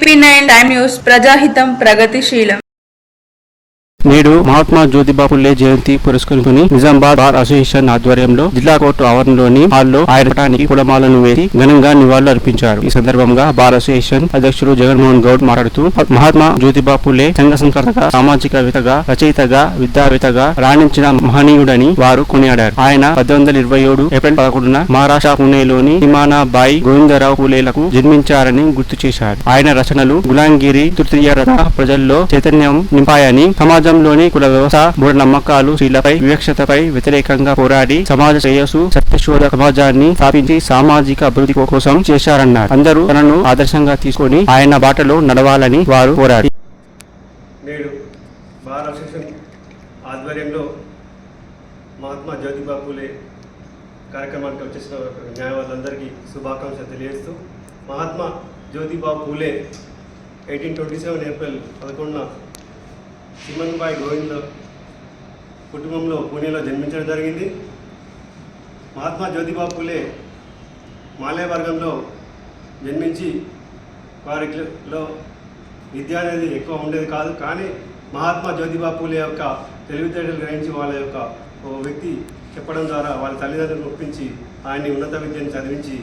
TP nine time news ప్రజాహితం ప్రగతిశీలం నేడు మహాత్మా జ్యోతిబా పుల్లే జయంతి పురస్కరించుకుని నిజామాబాద్ బార్ అసోసియేషన్ ఆధ్వర్యంలో జిల్లా కోర్టు ఆవరణలోని హాల్లో ఆయన పటానికి వేసి ఘనంగా నివాళులు అర్పించారు ఈ సందర్భంగా బార్ అసోసియేషన్ అధ్యక్షుడు జగన్మోహన్ గౌడ్ మాట్లాడుతూ మహాత్మా జ్యోతిబా పుల్లే సంఘ సంస్కర్తగా సామాజికవేత్తగా రచయితగా విద్యావేత్తగా రాణించిన మహనీయుడని వారు కొనియాడారు. ఆయన పద్దెనిమిది వందల ఇరవై ఏడు ఏప్రిల్ పదకొండున మహారాష్ట్ర పుణేలోని బాయి గోవిందరావు పూలేలకు జన్మించారని గుర్తు చేశారు. ఆయన రచనలు గులాంగిరి తృతీయరత ప్రజల్లో చైతన్యం నింపాయని సమాజంలోని కుల వ్యవస్థ మూఢ నమ్మకాలు స్త్రీలపై వివక్షతపై వ్యతిరేకంగా పోరాడి సమాజ శ్రేయస్సు సత్యశోధ సమాజాన్ని స్థాపించి సామాజిక అభివృద్ధి కోసం చేశారన్నారు. అందరూ తనను ఆదర్శంగా తీసుకొని ఆయన బాటలో నడవాలని వారు కోరారు నేడు బార్ అసోసియేషన్ ఆధ్వర్యంలో మహాత్మా జ్యోతిబా పూలే కార్యక్రమానికి వచ్చేసిన న్యాయవాదులందరికీ శుభాకాంక్షలు తెలియజేస్తూ Mahatma Jyotiba Phule eighteen twenty seven April పదకొండున సిమన్బాయ్ గోవింద్ కుటుంబంలో పూణేలో జన్మించడం జరిగింది. మహాత్మా జ్యోతిబా పూలే మాలయ వర్గంలో జన్మించి వారిలో విద్య అనేది ఎక్కువ ఉండేది కాదు. కానీ మహాత్మా జ్యోతిబా పూలే యొక్క తెలివితేటలు గ్రహించి వాళ్ళ యొక్క ఓ వ్యక్తి చెప్పడం ద్వారా వాళ్ళ తల్లిదండ్రులను ఒప్పించి ఆయన్ని ఉన్నత విద్యను చదివించి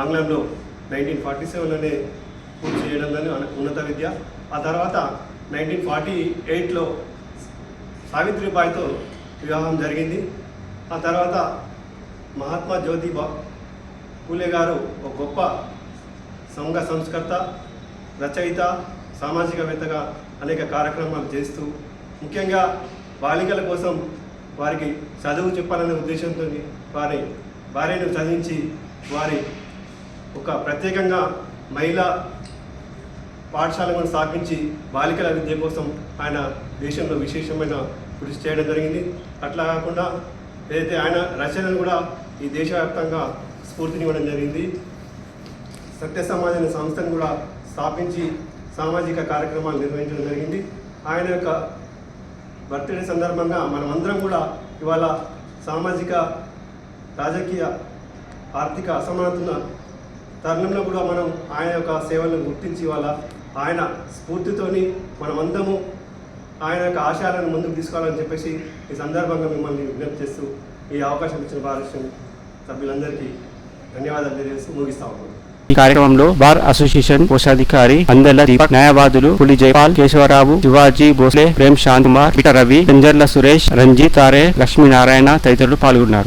ఆంగ్లంలో నైన్టీన్ ఫార్టీ సెవెన్లోనే పూర్తి చేయడంలోనే ఉన్నత విద్య. ఆ తర్వాత నైన్టీన్ ఫార్టీ ఎయిట్లో సావిత్రిబాయితో వివాహం జరిగింది. ఆ తర్వాత మహాత్మా జ్యోతిబా పూలే గారు ఒక గొప్ప సంఘ సంస్కర్త రచయిత సామాజికవేత్తగా అనేక కార్యక్రమాలు చేస్తూ ముఖ్యంగా బాలికల కోసం వారికి చదువు చెప్పాలనే ఉద్దేశంతో వారి భార్యను చదివించి వారి ఒక ప్రత్యేకంగా మహిళా పాఠశాలను స్థాపించి బాలికల విద్య కోసం ఆయన దేశంలో విశేషమైన కృషి చేయడం జరిగింది. అట్లా కాకుండా ఏదైతే ఆయన రచనలు కూడా ఈ దేశవ్యాప్తంగా స్ఫూర్తినివ్వడం జరిగింది. సత్య సమాజ్ అనే సంస్థను కూడా స్థాపించి సామాజిక కార్యక్రమాలు నిర్వహించడం జరిగింది. ఆయన యొక్క బర్త్డే సందర్భంగా మనమందరం కూడా ఇవాళ సామాజిక రాజకీయ ఆర్థిక అసమానతల తరుణంలో కూడా మనం ఆయన యొక్క సేవలను గుర్తించి ఇవాళ ఆయన స్ఫూర్తితోని మనమందరము ఆయన యొక్క ఆశయాలను ముందుకు తీసుకోవాలని చెప్పేసి ఈ సందర్భంగా మిమ్మల్ని విజ్ఞప్తి చేస్తూ ఈ అవకాశం ఇచ్చిన భారత సభ్యులందరికీ ధన్యవాదాలు తెలియజేస్తూ ముగిస్తా ఉన్నాను ఈ కార్యక్రమంలో బార్ అసోసియేషన్ కోశాధికారి అందల దీపక్ న్యాయవాదులు పులి జైపాల్ కేశవరావు శివాజీ భోస్లే ప్రేమ్ శాంత్ కుమార్ పిట రవి పెంజర్ల సురేష్ రంజిత్ ఆరే లక్ష్మీనారాయణ తదితరులు పాల్గొన్నారు.